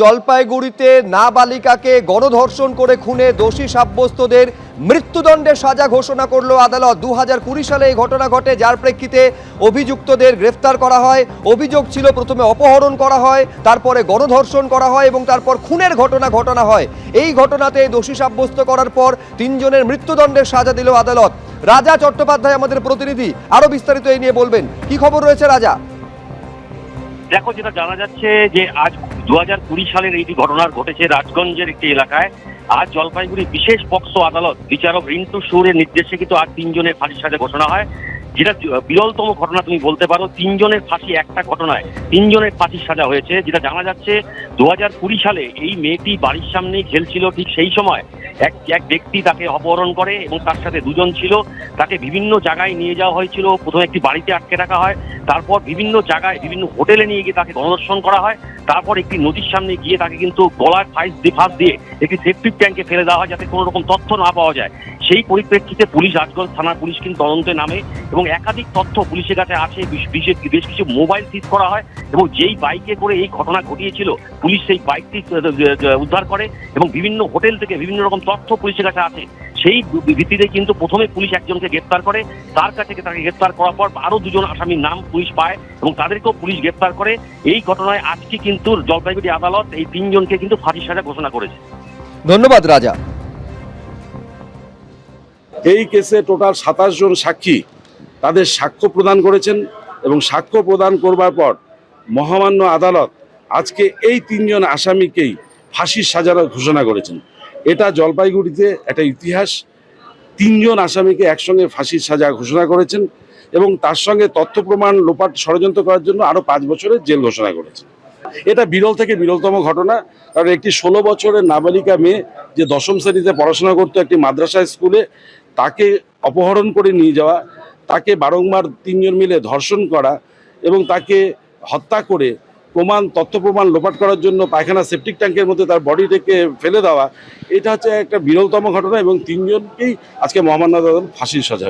জলপাইগুড়িতে নাবালিকাকে গণধর্ষণ করে খুনে দোষী সাব্যস্তদের মৃত্যুদণ্ডের সাজা ঘোষণা করল আদালত। দু সালে এই ঘটনা ঘটে, যার প্রেক্ষিতে অভিযুক্তদের গ্রেফতার করা হয়। অভিযোগ ছিল প্রথমে অপহরণ করা হয়, তারপরে গণধর্ষণ করা হয় এবং তারপর খুনের ঘটনা ঘটনা হয়। এই ঘটনাতে দোষী সাব্যস্ত করার পর তিনজনের মৃত্যুদণ্ডের সাজা দিল আদালত। রাজা চট্টোপাধ্যায় আমাদের প্রতিনিধি। আরও বিস্তারিত এই নিয়ে বলবেন। কি খবর রয়েছে রাজা? দেখো, যেটা জানা যাচ্ছে যে আজ দু হাজার কুড়ি সালের এই যে ঘটনা ঘটেছে রাজগঞ্জের একটি এলাকায়, আজ জলপাইগুড়ি বিশেষ পক্সো আদালত বিচারক রিন্টু সুরের নির্দেশে কিন্তু আজ তিনজনের ফাঁসির সাথে ঘোষণা হয়। যেটা বিরলতম ঘটনা তুমি বলতে পারো, তিনজনের ফাঁসি একটা ঘটনায় তিনজনের ফাঁসির সাজা হয়েছে। যেটা জানা যাচ্ছে দু হাজার কুড়ি সালে এই মেয়েটি বাড়ির সামনেই খেলছিল, ঠিক সেই সময় এক এক ব্যক্তি তাকে অপহরণ করে এবং তার সাথে দুজন ছিল। তাকে বিভিন্ন জায়গায় নিয়ে যাওয়া হয়েছিল। প্রথমে একটি বাড়িতে আটকে রাখা হয়। তারপর বিভিন্ন জায়গায়, বিভিন্ন হোটেলে নিয়ে গিয়ে তাকে গণদর্শন করা হয়। তারপর একটি নদীর সামনে গিয়ে তাকে কিন্তু গলায় ফাইস দিয়ে, ফাঁস দিয়ে একটি সেফটিক ট্যাঙ্কে ফেলে দেওয়া হয় যাতে কোনো রকম তথ্য না পাওয়া যায়। সেই পরিপ্রেক্ষিতে পুলিশ, রাজগঞ্জ থানার পুলিশ কিন্তু তদন্তে নামে এবং একাধিক তথ্য পুলিশের কাছে আছে বিশেষ, বেশ কিছু মোবাইল সিজ করা হয় এবং যেই বাইকে করে এই ঘটনা ঘটিয়েছিল, পুলিশ সেই বাইকটি উদ্ধার করে এবং বিভিন্ন হোটেল থেকে বিভিন্ন রকম তথ্য পুলিশের কাছে আছে সেই ভিত্তিতে কিন্তু প্রথমে পুলিশ একজনকে গ্রেপ্তার করে, তার কাছে তাকে গ্রেপ্তার করার পর আরও দুজন আসামির নাম পুলিশ পায় এবং তাদেরকেও পুলিশ গ্রেপ্তার করে। এই ঘটনায় আজকে কিন্তু জলপাইগুড়ি আদালত এই তিনজনকে কিন্তু ফাঁসির সাজা ঘোষণা করেছে। ধন্যবাদ, রাজা। এই কেসে টোটাল সাতাশ জন সাক্ষী তাদের সাক্ষ্য প্রদান করেছেন এবং সাক্ষ্য প্রদান করবার পর মহামান্য আদালত আজকে এই তিনজন আসামিকেই ফাঁসির সাজার ঘোষণা করেছেন। এটা জলপাইগুড়িতে একটা ইতিহাস। তিনজন আসামিকে একসঙ্গে ফাঁসির সাজা ঘোষণা করেছেন এবং তার সঙ্গে তথ্য প্রমাণ লোপাট ষড়যন্ত্র করার জন্য আরও পাঁচ বছরের জেল ঘোষণা করেছেন। এটা বিরল থেকে বিরলতম ঘটনা। কারণ একটি ষোলো বছরের নাবালিকা মেয়ে যে দশম শ্রেণীতে পড়াশোনা করতো একটি মাদ্রাসা স্কুলে, তাকে অপহরণ করে নিয়ে যাওয়া, তাকে বারংবার তিনজন মিলে ধর্ষণ করা এবং তাকে হত্যা করে প্রমাণ, তথ্য প্রমাণ লোপাট করার জন্য পায়খানা সেপটিক ট্যাঙ্কের মধ্যে তার বডি বডিটাকে ফেলে দেওয়া, এটা হচ্ছে একটা বিরলতম ঘটনা এবং তিনজনকেই আজকে আদালত ফাঁসির সাজা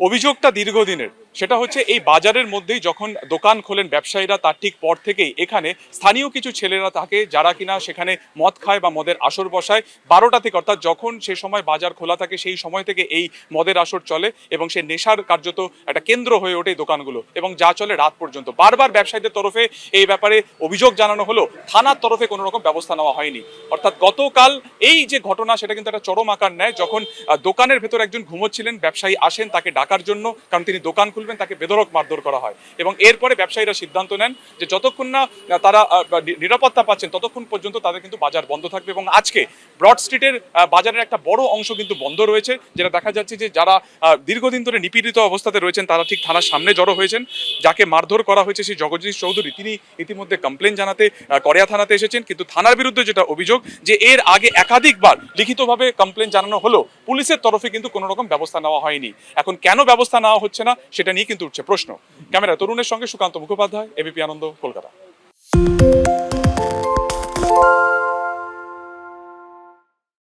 অভিযোগটা দীর্ঘদিনের। সেটা হচ্ছে এই বাজারের মধ্যেই যখন দোকান খোলেন ব্যবসায়ীরা, তার ঠিক পর থেকেই এখানে স্থানীয় কিছু ছেলেরা থাকে যারা কিনা সেখানে মদ খায় বা মদের আসর বসায়। বারোটা থেকে অর্থাৎ যখন সে সময় বাজার খোলা থাকে, সেই সময় থেকে এই মদের আসর চলে এবং সে নেশার কার্যত একটা কেন্দ্র হয়ে ওঠে দোকানগুলো এবং যা চলে রাত পর্যন্ত। বারবার ব্যবসায়ীদের তরফে এই ব্যাপারে অভিযোগ জানানো হলো। থানার তরফে কোনো রকম ব্যবস্থা নেওয়া হয়নি। অর্থাৎ গতকাল এই যে ঘটনা, সেটা কিন্তু একটা চরম আকার নেয়। যখন দোকানের ভেতর একজন ঘুমোচ্ছিলেন, ব্যবসায়ী আসেন তাকে ডাকার জন্য, কারণ তিনি দোকান খুলবেন, তাকে বেদরক মারধর করা হয়। এবং এরপরে ব্যবসায়ীরা সিদ্ধান্ত নেন যে যতক্ষণ না তারা নিরাপত্তা পাচ্ছেন, ততক্ষণ পর্যন্ত তাদের কিন্তু বাজার বন্ধ থাকবে। এবং আজকে ব্রড স্ট্রিটের বাজারের একটা বড় অংশ কিন্তু বন্ধ রয়েছে, যেটা দেখা যাচ্ছে যে যারা দীর্ঘদিন ধরে নিপীড়িত অবস্থাতে রয়েছেন, তারা ঠিক থানার সামনে জড়ো হয়েছেন। যাকে মারধর করা হয়েছে সেই জগদীশ চৌধুরী, তিনি ইতিমধ্যে কমপ্লেন জানাতে করিয়া থানাতে এসেছেন। কিন্তু থানার বিরুদ্ধে যেটা অভিযোগ, যে এর আগে একাধিকবার লিখিতভাবে কমপ্লেন জানানো হলো পুলিশের তরফে কিন্তু কোনো রকম ব্যবস্থা নেওয়া হয়নি। এখন কেন ব্যবস্থা নেওয়া হচ্ছে না, সেটা নিয়ে কিন্তু উঠছে প্রশ্ন। ক্যামেরা তরুণের সঙ্গে সুকান্ত মুখোপাধ্যায় এবিপি আনন্দ কলকাতা।